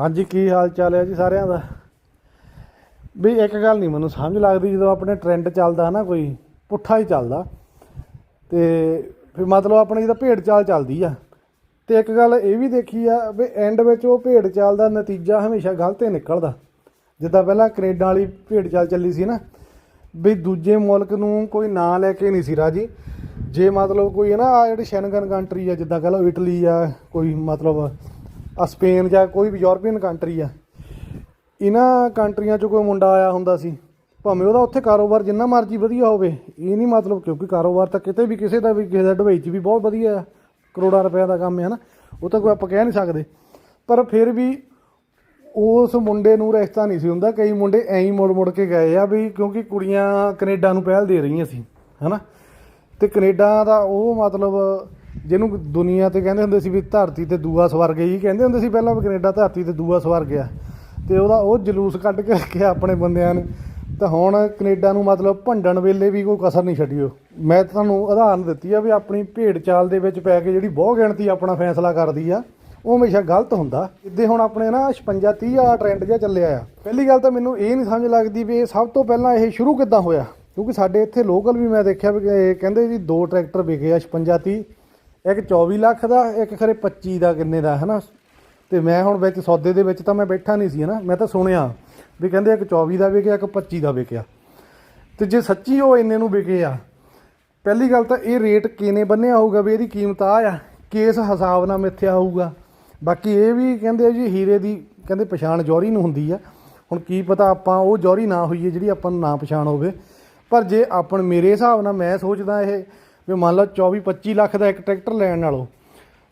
ਹਾਂਜੀ, ਕੀ ਹਾਲ ਚਾਲ ਹੈ ਜੀ ਸਾਰਿਆਂ ਦਾ? ਵੀ ਇੱਕ ਗੱਲ ਨਹੀਂ ਮੈਨੂੰ ਸਮਝ ਲੱਗਦੀ ਜਦੋਂ ਆਪਣੇ ਟ੍ਰੈਂਡ ਚੱਲਦਾ ਹੈ ਨਾ ਕੋਈ, ਪੁੱਠਾ ਹੀ ਚੱਲਦਾ। ਤੇ ਫਿਰ ਮਤਲਬ ਆਪਣੀ ਜਿਹਦਾ ਭੇਡ ਚਾਲ ਚੱਲਦੀ ਆ। ਤੇ ਇੱਕ ਗੱਲ ਇਹ ਵੀ ਦੇਖੀ ਆ ਵੀ ਐਂਡ ਵਿੱਚ ਉਹ ਭੇਡ ਚਾਲ ਦਾ ਨਤੀਜਾ ਹਮੇਸ਼ਾ ਗਲਤ ਹੀ ਨਿਕਲਦਾ। ਜਿੱਦਾਂ ਪਹਿਲਾਂ ਕੈਨੇਡਾ ਵਾਲੀ ਭੇਡ ਚਾਲ ਚੱਲੀ ਸੀ ਨਾ, ਵੀ ਦੂਜੇ ਮੁਲਕ ਨੂੰ ਕੋਈ ਨਾਂ ਲੈ ਕੇ ਨਹੀਂ ਸੀ ਰਾਜੀ। ਜੇ ਮਤਲਬ ਕੋਈ ਹੈ ਨਾ ਆ ਜਿਹੜੀ ਸ਼ੈਨਗਨ ਕੰਟਰੀ ਆ, ਜਿੱਦਾਂ ਕਹ ਲਓ ਇਟਲੀ ਆ, ਕੋਈ ਮਤਲਬ ਆ ਸਪੇਨ ਜਾਂ ਕੋਈ ਵੀ ਯੂਰਪੀਅਨ ਕੰਟਰੀ ਆ, ਇਹਨਾਂ ਕੰਟਰੀਆਂ 'ਚ ਕੋਈ ਮੁੰਡਾ ਆਇਆ ਹੁੰਦਾ ਸੀ, ਭਾਵੇਂ ਉਹਦਾ ਉੱਥੇ ਕਾਰੋਬਾਰ ਜਿੰਨਾ ਮਰਜ਼ੀ ਵਧੀਆ ਹੋਵੇ, ਇਹ ਨਹੀਂ ਮਤਲਬ ਕਿਉਂਕਿ ਕਾਰੋਬਾਰ ਤਾਂ ਕਿਤੇ ਵੀ ਕਿਸੇ ਦਾ ਵੀ, ਕਿਸੇ ਦਾ ਦੁਬਈ 'ਚ ਵੀ ਬਹੁਤ ਵਧੀਆ ਆ, ਕਰੋੜਾਂ ਰੁਪਏ ਦਾ ਕੰਮ ਹੈ ਨਾ ਉਹ ਤਾਂ ਕੋਈ ਆਪਾਂ ਕਹਿ ਨਹੀਂ ਸਕਦੇ, ਪਰ ਫਿਰ ਵੀ ਉਸ ਮੁੰਡੇ ਨੂੰ ਰਿਸ਼ਤਾ ਨਹੀਂ ਸੀ ਹੁੰਦਾ, ਕਈ ਮੁੰਡੇ ਐਂ ਹੀ ਮੁੜ ਮੁੜ ਕੇ ਗਏ ਆ ਵੀ ਕਿਉਂਕਿ ਕੁੜੀਆਂ ਕੈਨੇਡਾ ਨੂੰ ਪਹਿਲ ਦੇ ਰਹੀਆਂ ਸੀ, ਹਨਾ, ਤੇ ਕੈਨੇਡਾ ਦਾ ਉਹ ਮਤਲਬ ਜਿਹਨੂੰ ਦੁਨੀਆ ਤੇ ਕਹਿੰਦੇ ਹੁੰਦੇ ਸੀ ਵੀ ਧਰਤੀ ਤੇ ਦੂਆ ਸਵਰਗ ਹੀ ਕਹਿੰਦੇ ਹੁੰਦੇ ਸੀ ਪਹਿਲਾਂ ਵੀ ਕੈਨੇਡਾ ਧਰਤੀ ਤੇ ਦੂਆ ਸਵਰਗ ਆ। ਤੇ ਉਹਦਾ ਉਹ ਜਲੂਸ ਕੱਢ ਕੇ ਰੱਖਿਆ ਆਪਣੇ ਬੰਦਿਆਂ ਨੇ। ਤਾਂ ਹੁਣ ਕੈਨੇਡਾ ਨੂੰ ਮਤਲਬ ਭੰਡਣ ਵੇਲੇ ਵੀ ਕੋਈ ਕਸਰ ਨਹੀਂ ਛੱਡਿਓ। ਮੈਂ ਤੁਹਾਨੂੰ ਉਦਾਹਰਨ ਦਿੱਤੀ ਆ ਵੀ ਆਪਣੀ ਭੇਡ ਚਾਲ ਦੇ ਵਿੱਚ ਪੈ ਕੇ ਜਿਹੜੀ ਬਹੁ ਗਿਣਤੀ ਆਪਣਾ ਫੈਸਲਾ ਕਰਦੀ ਆ, ਉਹ ਹਮੇਸ਼ਾ ਗਲਤ ਹੁੰਦਾ। ਜਿੱਦੇ ਹੁਣ ਆਪਣੇ ਨਾ 56 30 ਆ ਟ੍ਰੈਂਡ ਜਿਹਾ ਚੱਲਿਆ ਆ। ਪਹਿਲੀ ਗੱਲ ਤਾਂ ਮੈਨੂੰ ਇਹ ਨਹੀਂ ਸਮਝ ਲੱਗਦੀ ਵੀ ਇਹ ਸਭ ਤੋਂ ਪਹਿਲਾਂ ਇਹ ਸ਼ੁਰੂ ਕਿੱਦਾਂ ਹੋਇਆ? ਕਿਉਂਕਿ ਸਾਡੇ ਇੱਥੇ ਲੋਕਲ ਵੀ ਮੈਂ ਦੇਖਿਆ ਵੀ ਇਹ ਕਹਿੰਦੇ ਜੀ ਦੋ ਟਰੈਕਟਰ ਵਿਕੇ ਆ 56 30 ਇੱਕ 24 ਲੱਖ ਦਾ, ਇੱਕ ਖਰੇ 25 ਦਾ ਕਿੰਨੇ ਦਾ, ਹਨਾ? ਤੇ ਮੈਂ ਹੁਣ ਵਿੱਚ ਸੌਦੇ ਦੇ ਵਿੱਚ ਤਾਂ ਮੈਂ ਬੈਠਾ ਨਹੀਂ ਸੀ, ਹਨਾ? ਮੈਂ ਤਾਂ ਸੁਣਿਆ ਵੀ ਕਹਿੰਦੇ ਇੱਕ 24 ਦਾ ਵਿਕਿਆ, ਇੱਕ 25 ਦਾ ਵਿਕਿਆ। ਤੇ ਜੇ ਸੱਚੀ ਉਹ ਇੰਨੇ ਨੂੰ ਵਿਕੇ ਆ, ਪਹਿਲੀ ਗੱਲ ਤਾਂ ਇਹ ਰੇਟ ਕਿਨੇ ਬੰਨਿਆ ਹੋਊਗਾ ਵੀ ਇਹਦੀ ਕੀਮਤ ਆ ਆ? ਕਿਸ ਹਿਸਾਬ ਨਾਲ ਮਿੱਥਿਆ ਹੋਊਗਾ। ਬਾਕੀ ਇਹ ਵੀ ਕਹਿੰਦੇ ਆ ਜੀ, ਹੀਰੇ ਦੀ ਕਹਿੰਦੇ ਪਛਾਣ ਜੌਹਰੀ ਨੂੰ ਹੁੰਦੀ ਆ। ਹੁਣ ਕੀ ਪਤਾ ਆਪਾਂ ਉਹ ਜੌਹਰੀ ਨਾ ਹੋਈਏ ਜਿਹੜੀ ਆਪਾਂ ਨੂੰ ਨਾ ਪਛਾਣ ਹੋਵੇ। ਪਰ ਜੇ ਆਪਣ ਮੇਰੇ ਹਿਸਾਬ ਨਾਲ ਮੈਂ ਸੋਚਦਾ ਇਹ ਵੀ ਮੰਨ ਲਓ 24 25 ਲੱਖ ਦਾ ਇੱਕ ਟਰੈਕਟਰ ਲੈਣ ਨਾਲੋਂ,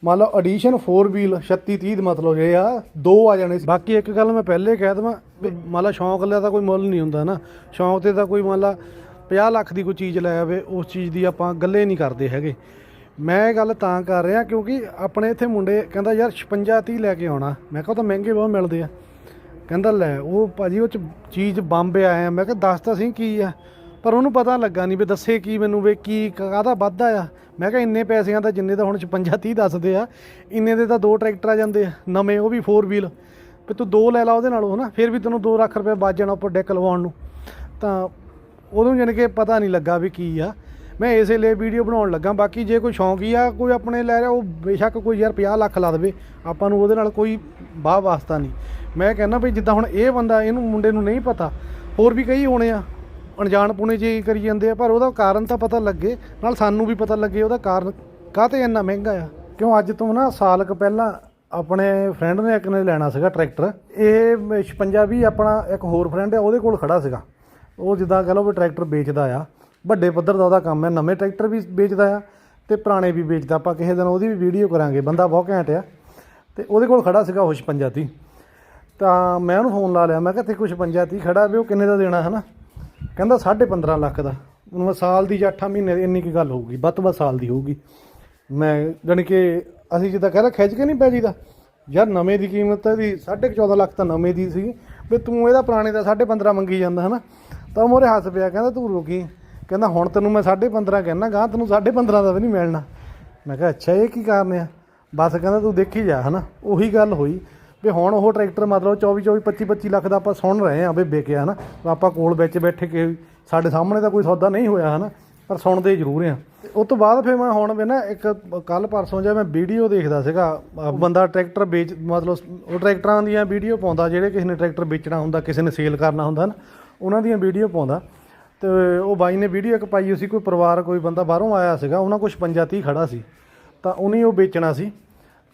ਮੰਨ ਲਓ ਐਡੀਸ਼ਨ 4 ਵੀਲ 36 30 ਦਾ ਮਤਲਬ ਇਹ ਆ, ਦੋ ਆ ਜਾਣੇ ਸੀ। ਬਾਕੀ ਇੱਕ ਗੱਲ ਮੈਂ ਪਹਿਲੇ ਕਹਿ ਦਵਾਂ ਵੀ ਮੰਨ ਲਓ ਸ਼ੌਂਕ ਲਿਆ ਤਾਂ ਕੋਈ ਮੁੱਲ ਨਹੀਂ ਹੁੰਦਾ ਨਾ। ਸ਼ੌਂਕ ਤੇ ਤਾਂ ਕੋਈ ਮੰਨ ਲਾ 50 ਲੱਖ ਦੀ ਕੋਈ ਚੀਜ਼ ਲੈ ਆਵੇ, ਉਸ ਚੀਜ਼ ਦੀ ਆਪਾਂ ਗੱਲੇ ਨਹੀਂ ਕਰਦੇ ਹੈਗੇ। ਮੈਂ ਇਹ ਗੱਲ ਤਾਂ ਕਰ ਰਿਹਾ ਕਿਉਂਕਿ ਆਪਣੇ ਇੱਥੇ ਮੁੰਡੇ ਕਹਿੰਦਾ ਯਾਰ 56 30 ਲੈ ਕੇ ਆਉਣਾ। ਮੈਂ ਕਿਹਾ ਤਾਂ ਮਹਿੰਗੇ ਬਹੁਤ ਮਿਲਦੇ ਆ। ਕਹਿੰਦਾ ਲੈ, ਉਹ ਭਾਜੀ ਉਹ ਚ ਚੀਜ਼ ਬੰਬੇ ਆਏ ਆ ਮੈਂ ਕਿਹਾ ਦੱਸ ਤਾਂ ਸਹੀ ਕੀ ਆ? ਪਰ ਉਹਨੂੰ ਪਤਾ ਲੱਗਾ ਨਹੀਂ ਵੀ ਦੱਸੇ ਕੀ ਮੈਨੂੰ ਵੀ ਕੀ ਕਾਹਦਾ ਵਾਧਾ ਆ। ਮੈਂ ਕਿਹਾ ਇੰਨੇ ਪੈਸਿਆਂ ਦਾ ਜਿੰਨੇ ਦਾ ਹੁਣ 56 30 ਦੱਸਦੇ ਆ, ਇੰਨੇ ਦੇ ਤਾਂ ਦੋ ਟਰੈਕਟਰ ਆ ਜਾਂਦੇ ਆ, ਨਵੇਂ ਉਹ ਵੀ 4 ਵੀਲ ਵੀ ਤੂੰ ਦੋ ਲੈ ਲਾ ਉਹਦੇ ਨਾਲੋਂ ਹਨਾ, ਫਿਰ ਵੀ ਤੈਨੂੰ 2 ਲੱਖ ਰੁਪਏ ਬਚ ਜਾਣਾ ਉੱਪਰ ਡੈਕ ਲਵਾਉਣ ਨੂੰ। ਤਾਂ ਉਦੋਂ ਜਾਣੀ ਕਿ ਪਤਾ ਨਹੀਂ ਲੱਗਾ ਵੀ ਕੀ ਆ। ਮੈਂ ਇਸੇ ਲਈ ਵੀਡੀਓ ਬਣਾਉਣ ਲੱਗਾ, ਬਾਕੀ ਜੇ ਕੋਈ ਸ਼ੌਂਕੀ ਆ, ਕੋਈ ਆਪਣੇ ਲੈ ਰਿਹਾ, ਉਹ ਬੇਸ਼ੱਕ ਕੋਈ ਯਾਰ 50 ਲੱਖ ਲਾ ਦੇਵੇ। ਆਪਾਂ ਨੂੰ ਉਹਦੇ ਨਾਲ ਕੋਈ ਬਾਹ ਵਾਸਤਾ ਨਹੀਂ। ਮੈਂ ਕਹਿੰਦਾ ਵੀ ਜਿੱਦਾਂ ਹੁਣ ਇਹ ਬੰਦਾ, ਇਹਨੂੰ ਮੁੰਡੇ ਨੂੰ ਨਹੀਂ ਪਤਾ, ਹੋਰ ਵੀ ਕਈ ਹੋਣੇ ਆ। ਅਣਜਾਣ ਪੁਣੇ ਚ ਕਰੀ ਜਾਂਦੇ ਆ, ਪਰ ਉਹਦਾ ਕਾਰਨ ਤਾਂ ਪਤਾ ਲੱਗੇ, ਨਾਲ ਸਾਨੂੰ ਵੀ ਪਤਾ ਲੱਗੇ ਉਹਦਾ ਕਾਰਨ ਕਾਹਤੇ ਇੰਨਾ ਮਹਿੰਗਾ ਆ। ਕਿਉਂ ਅੱਜ ਤੋਂ ਨਾ ਸਾਲ ਕੁ ਪਹਿਲਾਂ ਆਪਣੇ ਫਰੈਂਡ ਨੇ ਇੱਕ ਨੇ ਲੈਣਾ ਸੀਗਾ ਟਰੈਕਟਰ ਇਹ 56 ਵੀ ਆਪਣਾ ਇੱਕ ਹੋਰ ਫਰੈਂਡ ਆ, ਉਹਦੇ ਕੋਲ ਖੜਾ ਸੀਗਾ। ਉਹ ਜਿੱਦਾਂ ਕਹ ਲਓ ਵੀ ਟਰੈਕਟਰ ਵੇਚਦਾ ਆ, ਵੱਡੇ ਪੱਧਰ ਦਾ ਉਹਦਾ ਕੰਮ ਹੈ ਨਵੇਂ ਟਰੈਕਟਰ ਵੀ ਵੇਚਦਾ ਆ ਤੇ ਪੁਰਾਣੇ ਵੀ ਵੇਚਦਾ, ਆਪਾਂ ਕਿਸੇ ਦਿਨ ਉਹਦੀ ਵੀ ਵੀਡੀਓ ਕਰਾਂਗੇ, ਬੰਦਾ ਬਹੁਤ ਘੈਂਟ ਆ। ਤੇ ਉਹਦੇ ਕੋਲ ਖੜਾ ਸੀਗਾ ਉਹ 56 ਤੀ ਤਾਂ ਮੈਂ ਉਹਨੂੰ ਫੋਨ ਲਾ ਲਿਆ, ਮੈਂ ਕਿਹਾ ਤੇ ਕੁਛ 56 ਤੀ ਖੜਾ, ਵੀ ਉਹ ਕਿੰਨੇ ਦਾ ਦੇਣਾ ਹੈ ਨਾ ਕਹਿੰਦਾ 15.5 ਲੱਖ ਦਾ। ਹੁਣ ਸਾਲ ਦੀ ਜਾਂ 8 ਮਹੀਨੇ ਦੀ ਇੰਨੀ ਕੀ ਗੱਲ ਹੋਊਗੀ, ਵੱਧ ਤੋਂ ਵੱਧ ਸਾਲ ਦੀ ਹੋਊਗੀ। ਮੈਂ ਜਾਣੀ ਕਿ ਅਸੀਂ ਜਿੱਦਾਂ ਕਹਿੰਦਾ ਖਿੱਚ ਕੇ ਨਹੀਂ ਪੈ ਜੀਦਾ ਯਾਰ ਨਵੇਂ ਦੀ ਕੀਮਤ ਤਾਂ ਇਹਦੀ 14.5 ਲੱਖ ਤਾਂ ਨਵੇਂ ਦੀ ਸੀ। ਵੀ ਤੂੰ ਇਹਦਾ ਪੁਰਾਣੇ ਦਾ 15.5 ਮੰਗੀ ਜਾਂਦਾ, ਹਨਾ? ਤਾਂ ਉਹ ਮੋਰੇ ਹੱਸ ਪਿਆ, ਕਹਿੰਦਾ ਤੂੰ ਰੁਕੀ। ਕਹਿੰਦਾ ਹੁਣ ਤੈਨੂੰ ਮੈਂ 15.5 ਕਹਿਣਾ ਗਾਂ ਤੈਨੂੰ 15.5 ਦਾ ਵੀ ਨਹੀਂ ਮਿਲਣਾ। ਮੈਂ ਕਿਹਾ, ਅੱਛਾ, ਇਹ ਕੀ ਕਾਰਨ ਆ? ਬਸ ਕਹਿੰਦਾ ਤੂੰ ਦੇਖੀ ਜਾ, ਹਨਾ? ਉਹੀ ਗੱਲ ਹੋਈ। ਵੀ ਹੁਣ ਉਹ ਟਰੈਕਟਰ ਮਤਲਬ 24 24 25 25 ਲੱਖ ਦਾ ਆਪਾਂ ਸੁਣ ਰਹੇ ਆ ਵੀ ਵਿਕਿਆ ਹਨਾ ਆਪਾਂ ਕੋਲ ਵਿੱਚ ਬੈਠੇ ਕੇ ਸਾਡੇ ਸਾਹਮਣੇ ਤਾਂ ਕੋਈ ਸੌਦਾ ਨਹੀਂ ਹੋਇਆ ਹਨਾ, ਪਰ ਸੁਣਦੇ ਜ਼ਰੂਰ ਆ ਤੇ ਉਸ ਤੋਂ ਬਾਅਦ ਫਿਰ ਮੈਂ ਹੁਣ ਵੀ ਨਾ ਇੱਕ ਕੱਲ ਪਰਸੋਂ ਜਿਹਾ ਮੈਂ ਵੀਡੀਓ ਦੇਖਦਾ ਸੀਗਾ ਬੰਦਾ ਟਰੈਕਟਰ ਵੇਚ, ਮਤਲਬ ਉਹ ਟਰੈਕਟਰਾਂ ਦੀਆਂ ਵੀਡੀਓ ਪਾਉਂਦਾ, ਜਿਹੜੇ ਕਿਸੇ ਨੇ ਟਰੈਕਟਰ ਵੇਚਣਾ ਹੁੰਦਾ, ਕਿਸੇ ਨੇ ਸੇਲ ਕਰਨਾ ਹੁੰਦਾ ਨਾ ਉਹਨਾਂ ਦੀਆਂ ਵੀਡੀਓ ਪਾਉਂਦਾ। ਤੇ ਉਹ ਬਾਈ ਨੇ ਵੀਡੀਓ ਇੱਕ ਪਾਈ ਸੀ, ਕੋਈ ਪਰਿਵਾਰ, ਕੋਈ ਬੰਦਾ ਬਾਹਰੋਂ ਆਇਆ ਸੀਗਾ, ਉਹਨਾਂ ਕੋਲ 56 30 ਖੜਾ ਸੀ, ਤਾਂ ਉਹਨੇ ਉਹ ਵੇਚਣਾ ਸੀ।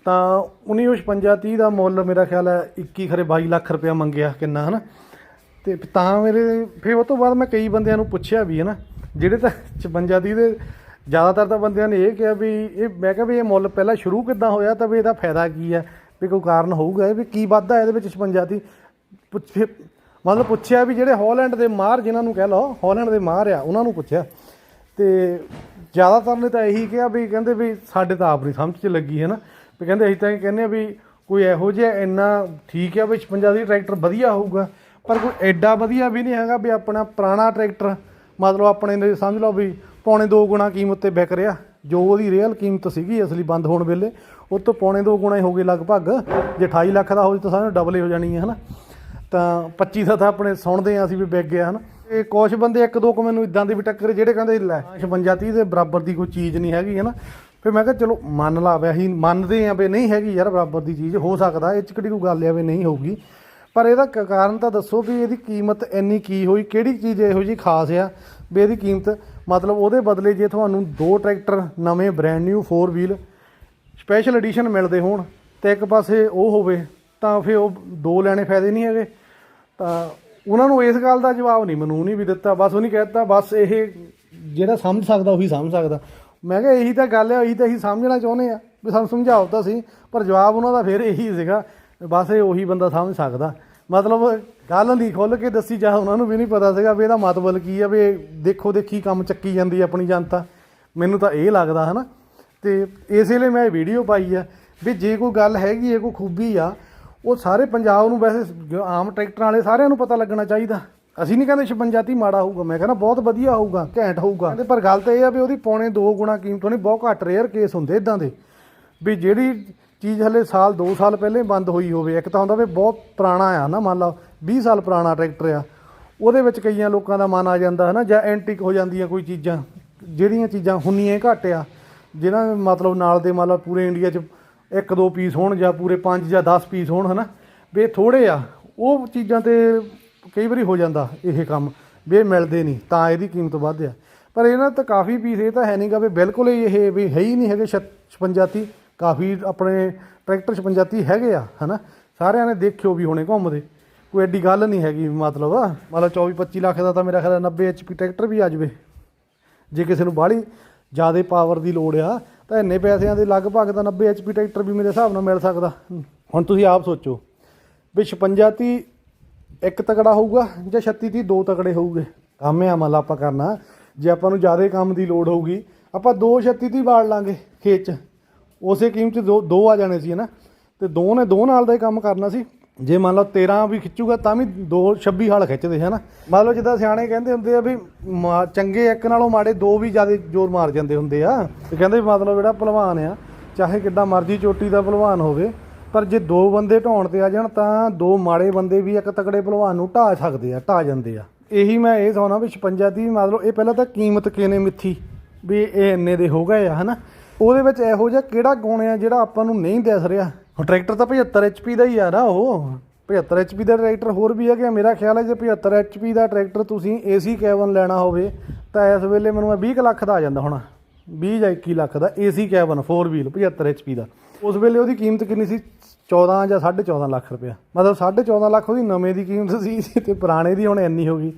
ਤਾਂ ਉਹਨੇ ਉਹ 56 30 ਦਾ ਮੁੱਲ ਮੇਰਾ ਖਿਆਲ ਹੈ 21 ਖਰੇ 22 ਲੱਖ ਰੁਪਇਆ ਮੰਗਿਆ ਕਿੰਨਾ, ਹਨਾ? ਤੇ ਤਾਂ ਮੇਰੇ, ਫਿਰ ਉਹ ਤੋਂ ਬਾਅਦ ਮੈਂ ਕਈ ਬੰਦਿਆਂ ਨੂੰ ਪੁੱਛਿਆ ਵੀ, ਹਨਾ? ਜਿਹੜੇ ਤਾਂ 56 30 ਦੇ ਜ਼ਿਆਦਾਤਰ ਤਾਂ ਬੰਦਿਆਂ ਨੇ ਇਹ ਕਿਹਾ ਵੀ, ਇਹ ਮੈਂ ਕਿਹਾ ਵੀ ਇਹ ਮੁੱਲ ਪਹਿਲਾਂ ਸ਼ੁਰੂ ਕਿੱਦਾਂ ਹੋਇਆ ਤਾਂ ਵੀ ਇਹਦਾ ਫਾਇਦਾ ਕੀ ਹੈ? ਵੀ ਕੋਈ ਕਾਰਨ ਹੋਊਗਾ ਵੀ ਕੀ ਵਾਧਾ ਇਹਦੇ ਵਿੱਚ 56 30 ਪੁੱਛੇ ਮਤਲਬ ਪੁੱਛਿਆ ਵੀ ਜਿਹੜੇ ਹਾਲੈਂਡ ਦੇ ਮਾਰ ਜਿਨ੍ਹਾਂ ਨੂੰ ਕਹਿ ਲਓ, ਹਾਲੈਂਡ ਦੇ ਮਾਰ ਆ, ਉਹਨਾਂ ਨੂੰ ਪੁੱਛਿਆ। ਤੇ ਜ਼ਿਆਦਾਤਰ ਨੇ ਤਾਂ ਇਹੀ ਕਿਹਾ ਵੀ ਕਹਿੰਦੇ ਵੀ ਸਾਡੇ ਤਾਂ ਆਪ ਨਹੀਂ ਸਮਝ ਚ ਲੱਗੀ ਹੈ ਨਾ ਵੀ ਕਹਿੰਦੇ ਅਸੀਂ ਤਾਂ ਇਹ ਕਹਿੰਦੇ ਆ ਵੀ ਕੋਈ ਇਹੋ ਜਿਹਾ ਇੰਨਾ ਠੀਕ ਆ ਵੀ 56 ਦੀ ਟਰੈਕਟਰ ਵਧੀਆ ਹੋਊਗਾ, ਪਰ ਕੋਈ ਐਡਾ ਵਧੀਆ ਵੀ ਨਹੀਂ ਹੈਗਾ ਵੀ ਆਪਣਾ ਪੁਰਾਣਾ ਟਰੈਕਟਰ, ਮਤਲਬ ਆਪਣੇ ਨੇ ਸਮਝ ਲਓ ਵੀ ਪੌਣੇ 2 ਗੁਣਾ ਕੀਮਤ ਤੇ ਵਿਕ ਰਿਹਾ, ਜੋ ਉਹਦੀ ਰੀਅਲ ਕੀਮਤ ਸੀਗੀ ਅਸਲੀ ਬੰਦ ਹੋਣ ਵੇਲੇ, ਉਹ ਤੋਂ ਪੌਣੇ ਦੋ ਗੁਣਾ ਹੀ ਹੋ ਗਏ ਲਗਭਗ, ਜੇ 28 ਲੱਖ ਦਾ ਹੋ ਜੇ ਤਾਂ ਸਾਨੂੰ ਡਬਲ ਹੀ ਹੋ ਜਾਣੀ ਹੈ, ਹਨਾ? ਤਾਂ 25 ਦਾ ਤਾਂ ਆਪਣੇ ਸੁਣਦੇ ਆ ਅਸੀਂ ਵੀ ਵਿਕ ਗਿਆ, ਹਨਾ? ਇਹ ਕੁਛ ਬੰਦੇ ਇੱਕ ਦੋ ਕੁ ਮੈਨੂੰ ਇਦਾਂ ਦੇ ਵੀ ਟੱਕਰੇ, ਜਿਹੜੇ ਕਹਿੰਦੇ ਲੈ 56 30 ਦੇ ਬਰਾਬਰ ਦੀ ਕੋਈ ਚੀਜ਼ ਨਹੀਂ ਹੈਗੀ, ਹਨਾ? ਫਿਰ ਮੈਂ ਕਿਹਾ, ਚਲੋ, ਮੰਨ ਲਾ ਵੀ ਅਸੀਂ ਮੰਨਦੇ ਆ ਵੀ ਨਹੀਂ ਹੈਗੀ ਯਾਰ ਬਰਾਬਰ ਦੀ ਚੀਜ਼, ਹੋ ਸਕਦਾ, ਇਹ ਚ ਕਿਹੜੀ ਕੋਈ ਗੱਲ ਆ ਵੀ ਨਹੀਂ ਹੋਊਗੀ। ਪਰ ਇਹਦਾ ਕ- ਕਾਰਨ ਤਾਂ ਦੱਸੋ ਵੀ ਇਹਦੀ ਕੀਮਤ ਇੰਨੀ ਕੀ ਹੋਈ, ਕਿਹੜੀ ਚੀਜ਼ ਇਹੋ ਜੀ ਖਾਸ ਆ ਵੀ ਇਹਦੀ ਕੀਮਤ, ਮਤਲਬ ਉਹਦੇ ਬਦਲੇ ਜੇ ਤੁਹਾਨੂੰ ਦੋ ਟਰੈਕਟਰ ਨਵੇਂ brand new 4 wheel special edition ਮਿਲਦੇ ਹੋਣ ਤੇ ਇੱਕ ਪਾਸੇ ਉਹ ਹੋਵੇ, ਤਾਂ ਫਿਰ ਉਹ ਦੋ ਲੈਣੇ ਫਾਇਦੇ ਨਹੀਂ ਹੈਗੇ। ਤਾਂ ਉਹਨਾਂ ਨੂੰ ਇਸ ਗੱਲ ਦਾ ਜਵਾਬ ਨਹੀਂ ਮੈਨੂੰ ਨਹੀਂ ਵੀ ਦਿੱਤਾ, ਬਸ ਉਹਨੇ ਕਹਿਤਾ ਬਸ ਇਹ ਜਿਹੜਾ ਸਮਝ ਸਕਦਾ ਉਹੀ ਸਮਝ ਸਕਦਾ। ਮੈਂ ਕਿਹਾ ਇਹੀ ਤਾਂ ਗੱਲ ਹੈ ਇਹੀ ਤਾਂ ਅਸੀਂ ਸਮਝਣਾ ਚਾਹੁੰਦੇ ਆ। ਵੀ ਸਾਨੂੰ ਸਮਝਾਓ ਤਾਂ ਸੀ ਪਰ ਜਵਾਬ ਉਹਨਾਂ ਦਾ ਫਿਰ ਇਹੀ ਸੀਗਾ, ਬਸ ਇਹ ਉਹੀ ਬੰਦਾ ਸਮਝ ਸਕਦਾ। ਮਤਲਬ ਗੱਲ ਨਹੀਂ ਖੁੱਲ ਕੇ ਦੱਸੀ, ਜਾ ਉਹਨਾਂ ਨੂੰ ਵੀ ਨਹੀਂ ਪਤਾ ਸੀਗਾ ਵੀ ਇਹਦਾ ਮਤਲਬ ਕੀ ਆ, ਵੀ ਦੇਖੋ ਦੇਖੀ ਕੰਮ ਚੱਕੀ ਜਾਂਦੀ ਆਪਣੀ ਜਨਤਾ। ਮੈਨੂੰ ਤਾਂ ਇਹ ਲੱਗਦਾ ਹਨਾ। ਤੇ ਇਸੇ ਲਈ ਮੈਂ ਇਹ ਵੀਡੀਓ ਪਾਈ ਆ, ਵੀ ਜੇ ਕੋਈ ਗੱਲ ਹੈਗੀ ਹੈ ਕੋਈ ਖੂਬੀ ਆ, ਉਹ ਸਾਰੇ ਪੰਜਾਬ ਨੂੰ ਵੈਸੇ ਆਮ ਟਰੈਕਟਰਾਂ ਵਾਲੇ ਸਾਰਿਆਂ ਨੂੰ ਪਤਾ ਲੱਗਣਾ ਚਾਹੀਦਾ। ਅਸੀਂ ਨਹੀਂ ਕਹਿੰਦੇ 56 30 ਮਾੜਾ ਹੋਊਗਾ, ਮੈਂ ਕਹਿੰਦਾ ਬਹੁਤ ਵਧੀਆ ਹੋਊਗਾ, ਘੈਂਟ ਹੋਊਗਾ। ਕਹਿੰਦੇ ਪਰ ਗੱਲ ਤਾਂ ਇਹ ਆ ਵੀ ਉਹਦੀ ਪੌਣੇ ਦੋ ਗੁਣਾ ਕੀਮਤ ਹੋਣੀ, ਬਹੁਤ ਘੱਟ ਰੇਅਰ ਕੇਸ ਹੁੰਦੇ ਇਦਾਂ ਦੇ। ਵੀ ਜਿਹੜੀ ਚੀਜ਼ ਹਲੇ ਸਾਲ 2 ਸਾਲ ਪਹਿਲੇ ਬੰਦ ਹੋਈ ਹੋਵੇ, ਇੱਕ ਤਾਂ ਹੁੰਦਾ ਵੀ ਬਹੁਤ ਪੁਰਾਣਾ ਆ ਨਾ, ਮੰਨ ਲਓ 20 ਸਾਲ ਪੁਰਾਣਾ ਟਰੈਕਟਰ ਆ, ਉਹਦੇ ਵਿੱਚ ਕਈਆਂ ਲੋਕਾਂ ਦਾ ਮਨ ਆ ਜਾਂਦਾ ਹੈ ਨਾ ਜਾਂ ਐਂਟੀਕ ਹੋ ਜਾਂਦੀਆਂ ਕੋਈ ਚੀਜ਼ਾਂ, ਜਿਹੜੀਆਂ ਚੀਜ਼ਾਂ ਹੁੰਨੀਆਂ ਹੀ ਘੱਟ ਆ ਜਿਹਨਾਂ ਮਤਲਬ ਨਾਲ ਦੇ ਮੰਨ ਲਓ ਪੂਰੇ ਇੰਡੀਆ 'ਚ ਇੱਕ ਦੋ ਪੀਸ ਹੋਣ ਜਾਂ ਪੂਰੇ 5 ਜਾਂ 10 ਪੀਸ ਹੋਣ ਹਨਾ, ਵੀ ਇਹ ਥੋੜੇ ਆ, ਉਹ ਚੀਜ਼ਾਂ ਤੇ ਕਈ ਵਾਰੀ ਹੋ ਜਾਂਦਾ ਇਹ ਕੰਮ, ਵੀ ਇਹ ਮਿਲਦੇ ਨਹੀਂ, ਤਾਂ ਇਹਦੀ ਕੀਮਤ ਵੱਧ ਆ। ਪਰ ਇਹਨਾਂ ਤਾਂ ਕਾਫੀ ਪੀਸ ਇਹ ਤਾਂ ਹੈ ਨਹੀਂਗਾ ਵੀ ਬਿਲਕੁਲ ਹੀ ਇਹ ਵੀ ਹੈ ਹੀ ਨਹੀਂ ਹੈਗੇ 56 ਕਾਫੀ ਆਪਣੇ ਟਰੈਕਟਰ 56 ਹੈਗੇ ਆ, ਹਨਾ? ਸਾਰਿਆਂ ਨੇ ਦੇਖਿਓ ਵੀ ਹੁਣੇ ਘੁੰਮਦੇ। ਕੋਈ ਐਡੀ ਗੱਲ ਨਹੀਂ ਹੈਗੀ, ਮਤਲਬ ਮਤਲਬ 24 25 ਲੱਖ ਦਾ ਤਾਂ ਮੇਰਾ ਖਿਆਲ 90 HP ਟਰੈਕਟਰ ਵੀ ਆ ਜਾਵੇ। ਜੇ ਕਿਸੇ ਨੂੰ ਬਾਹਲੀ ਜ਼ਿਆਦਾ ਪਾਵਰ ਦੀ ਲੋੜ ਆ, ਤਾਂ ਇੰਨੇ ਪੈਸਿਆਂ ਦੇ ਲਗਭਗ ਤਾਂ 90 HP ਟਰੈਕਟਰ ਵੀ ਮੇਰੇ ਹਿਸਾਬ ਨਾਲ ਮਿਲ ਸਕਦਾ। ਹੁਣ ਤੁਸੀਂ ਆਪ ਸੋਚੋ ਵੀ 56 30 ਇੱਕ ਤਕੜਾ ਹੋਊਗਾ ਜਾਂ 36 30 ਦੋ ਤਕੜੇ ਹੋਊਗੇ। ਕੰਮ ਆ ਮਤਲਬ ਆਪਾਂ ਕਰਨਾ। ਜੇ ਆਪਾਂ ਨੂੰ ਜ਼ਿਆਦਾ ਕੰਮ ਦੀ ਲੋੜ ਹੋਊਗੀ, ਆਪਾਂ ਦੋ 36 30 ਬਾੜ ਲਾਂਗੇ ਖੇਤ 'ਚ। ਉਸੇ ਕੀਮਤ ਦੋ ਦੋ ਆ ਜਾਣੇ ਸੀ, ਹਨਾ? ਤੇ ਦੋ ਨੇ ਦੋ ਨਾਲ ਦਾ ਹੀ ਕੰਮ ਕਰਨਾ ਸੀ। ਜੇ ਮੰਨ ਲਓ 13 ਵੀ ਖਿੱਚੂਗਾ, ਤਾਂ ਵੀ ਦੋ 26 ਹਾਲ ਖਿੱਚਦੇ, ਹਨਾ? ਮੰਨ ਲਓ ਜਿੱਦਾਂ ਸਿਆਣੇ ਕਹਿੰਦੇ ਹੁੰਦੇ ਆ ਵੀ ਮਾ- ਚੰਗੇ ਇੱਕ ਨਾਲੋਂ ਮਾੜੇ ਦੋ ਵੀ ਜ਼ਿਆਦਾ ਜ਼ੋਰ ਮਾਰ ਜਾਂਦੇ ਹੁੰਦੇ ਆ। ਤੇ ਕਹਿੰਦੇ ਵੀ ਮਤਲਬ ਜਿਹੜਾ ਭਲਵਾਨ ਆ, ਚਾਹੇ ਕਿੱਡਾ ਮਰਜ਼ੀ ਚੋਟੀ ਦਾ ਭਲਵਾਨ ਹੋਵੇ ਪਰ ਜੇ ਦੋ ਬੰਦੇ ਢਾਉਣ ਤੇ ਆ ਜਾਣ ਤਾਂ ਦੋ ਮਾੜੇ ਬੰਦੇ ਵੀ ਇੱਕ ਤਕੜੇ ਭਲਵਾਨ ਨੂੰ ਢਾ ਸਕਦੇ ਆ ਢਾ ਜਾਂਦੇ ਆ। ਇਹੀ ਮੈਂ ਇਹ ਸੋਨਾ ਵੀ 56 ਦੀ ਮਤਲਬ ਇਹ ਪਹਿਲਾਂ ਤਾਂ ਕੀਮਤ ਕਿਨੇ ਮਿੱਥੀ ਵੀ ਇਹ ਇੰਨੇ ਦੇ ਹੋ ਗਏ ਆ, ਹਨਾ? ਉਹਦੇ ਵਿੱਚ ਇਹੋ ਜਿਹਾ ਕਿਹੜਾ ਗੁਣ ਆ ਜਿਹੜਾ ਆਪਾਂ ਨੂੰ ਨਹੀਂ ਦਿਸ ਰਿਹਾ? ਹੁਣ ਟਰੈਕਟਰ ਤਾਂ 75 HP ਦਾ ਹੀ ਆ ਨਾ ਉਹ। 75 HP ਦਾ ਟਰੈਕਟਰ ਹੋਰ ਵੀ ਹੈਗਾ ਮੇਰਾ ਖਿਆਲ ਹੈ ਜੇ 75 HP ਦਾ ਟਰੈਕਟਰ ਤੁਸੀਂ AC ਕੈਬਨ ਲੈਣਾ ਹੋਵੇ, ਤਾਂ ਇਸ ਵੇਲੇ ਮੈਨੂੰ ਇਹ 20 ਕੁ ਲੱਖ ਦਾ ਆ ਜਾਂਦਾ ਹੋਣਾ। 20 ਜਾਂ 21 ਲੱਖ ਦਾ AC ਕੈਬਨ 4 ਵੀਲ 75 HP ਦਾ। ਉਸ ਵੇਲੇ ਉਹਦੀ ਕੀਮਤ ਕਿੰਨੀ ਸੀ? 14 ਜਾਂ 14.5 ਲੱਖ ਰੁਪਇਆ। ਮਤਲਬ 14.5 ਲੱਖ ਉਹਦੀ ਨਵੇਂ ਦੀ ਕੀਮਤ ਸੀ ਤੇ ਪੁਰਾਣੇ ਦੀ ਹੁਣ ਇੰਨੀ ਹੋ ਗਈ।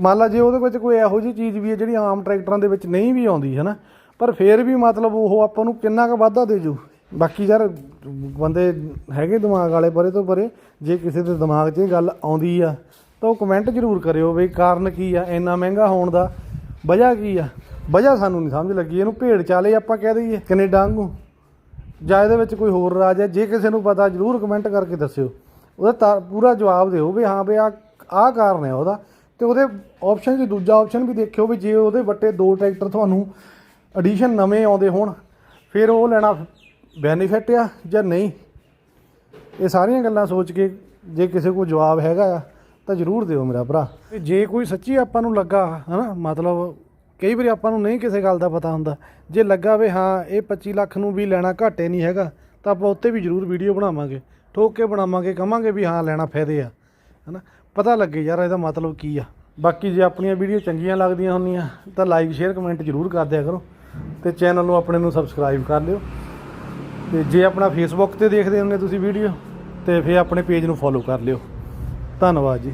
ਮੰਨ ਲਾ ਜੇ ਉਹਦੇ ਵਿੱਚ ਕੋਈ ਇਹੋ ਜਿਹੀ ਚੀਜ਼ ਵੀ ਹੈ ਜਿਹੜੀ ਆਮ ਟਰੈਕਟਰਾਂ ਦੇ ਵਿੱਚ ਨਹੀਂ ਵੀ ਆਉਂਦੀ ਹੈ ਨਾ ਪਰ ਫਿਰ ਵੀ ਮਤਲਬ ਉਹ ਆਪਾਂ ਨੂੰ ਕਿੰਨਾ ਕੁ ਵਾਧਾ ਦੇ ਜੂ। ਬਾਕੀ ਯਾਰ, ਬੰਦੇ ਹੈਗੇ ਦਿਮਾਗ ਵਾਲੇ ਪਰੇ ਤੋਂ ਪਰੇ, ਜੇ ਕਿਸੇ ਦੇ ਦਿਮਾਗ 'ਚ ਇਹ ਗੱਲ ਆਉਂਦੀ ਆ, ਤਾਂ ਉਹ ਕਮੈਂਟ ਜ਼ਰੂਰ ਕਰਿਓ ਵੀ ਕਾਰਨ ਕੀ ਆ, ਇੰਨਾ ਮਹਿੰਗਾ ਹੋਣ ਦਾ ਵਜ੍ਹਾ ਕੀ ਆ? ਵਜ੍ਹਾ ਸਾਨੂੰ ਨਹੀਂ ਸਮਝ ਲੱਗੀ, ਇਹਨੂੰ ਭੇਡ ਚਾਲੇ ਆਪਾਂ ਕਹਿ ਦਈਏ, ਕੈਨੇਡਾ ਵਾਂਗੂ। ਜਾਂ ਇਹਦੇ ਵਿੱਚ ਕੋਈ ਹੋਰ ਰਾਜ ਹੈ, ਜੇ ਕਿਸੇ ਨੂੰ ਪਤਾ, ਜਰੂਰ ਕਮੈਂਟ ਕਰਕੇ ਦੱਸਿਓ। ਉਹਦਾ ਤਾਂ ਪੂਰਾ ਜਵਾਬ ਦਿਓ ਵੀ ਹਾਂ ਵੀ ਆ ਆਹ ਕਾਰਨ ਹੈ ਉਹਦਾ। ਤੇ ਉਹਦੇ ਆਪਸ਼ਨ 'ਚ ਦੂਜਾ ਆਪਸ਼ਨ ਵੀ ਦੇਖਿਓ ਵੀ ਜੇ ਉਹਦੇ ਵੱਟੇ ਦੋ ਟਰੈਕਟਰ ਤੁਹਾਨੂੰ ਐਡੀਸ਼ਨ ਨਵੇਂ ਆਉਂਦੇ ਹੋਣ, ਫਿਰ ਉਹ ਲੈਣਾ ਬੈਨੀਫਿਟ ਆ ਜਾਂ ਨਹੀਂ? ਇਹ ਸਾਰੀਆਂ ਗੱਲਾਂ ਸੋਚ ਕੇ ਜੇ ਕਿਸੇ ਕੋਲ ਜਵਾਬ ਹੈਗਾ ਆ, ਤਾਂ ਜਰੂਰ ਦਿਓ ਮੇਰਾ ਭਰਾ। ਤੇ ਜੇ ਕੋਈ ਸੱਚੀ ਆਪਾਂ ਨੂੰ ਲੱਗਾ, ਹਨਾ, ਮਤਲਬ ਕਈ ਵਾਰੀ ਆਪਾਂ ਨੂੰ ਨਹੀਂ ਕਿਸੇ ਗੱਲ ਦਾ ਪਤਾ ਹੁੰਦਾ। ਜੇ ਲੱਗਾ ਵੀ ਹਾਂ, ਇਹ 25 ਲੱਖ ਨੂੰ ਵੀ ਲੈਣਾ ਘਾਟੇ ਨਹੀਂ ਹੈਗਾ, ਤਾਂ ਆਪਾਂ ਉੱਤੇ ਵੀ ਜਰੂਰ ਵੀਡੀਓ ਬਣਾਵਾਂਗੇ। ਠੋਕ ਕੇ ਬਣਾਵਾਂਗੇ ਕਹਾਂਗੇ ਵੀ ਹਾਂ, ਲੈਣਾ ਫਾਇਦੇ ਆ। ਹਨਾ? ਪਤਾ ਲੱਗੇ ਯਾਰ ਇਹਦਾ ਮਤਲਬ ਕੀ ਆ। ਬਾਕੀ ਜੇ ਆਪਣੀਆਂ ਵੀਡੀਓ ਚੰਗੀਆਂ ਲੱਗਦੀਆਂ ਹੁੰਦੀਆਂ, ਤਾਂ ਲਾਈਕ ਸ਼ੇਅਰ ਕਮੈਂਟ ਜਰੂਰ ਕਰ ਦਿਆ ਕਰੋ। ਤੇ ਚੈਨਲ ਨੂੰ ਆਪਣੇ ਨੂੰ ਸਬਸਕ੍ਰਾਈਬ ਕਰ ਲਿਓ। ਤੇ ਜੇ ਆਪਣਾ ਫੇਸਬੁੱਕ ਤੇ ਦੇਖਦੇ ਹੁੰਦੇ ਤੁਸੀਂ ਵੀਡੀਓ, ਤੇ ਫਿਰ ਆਪਣੇ ਪੇਜ ਨੂੰ ਫੋਲੋ ਕਰ ਲਿਓ। ਧੰਨਵਾਦ ਜੀ।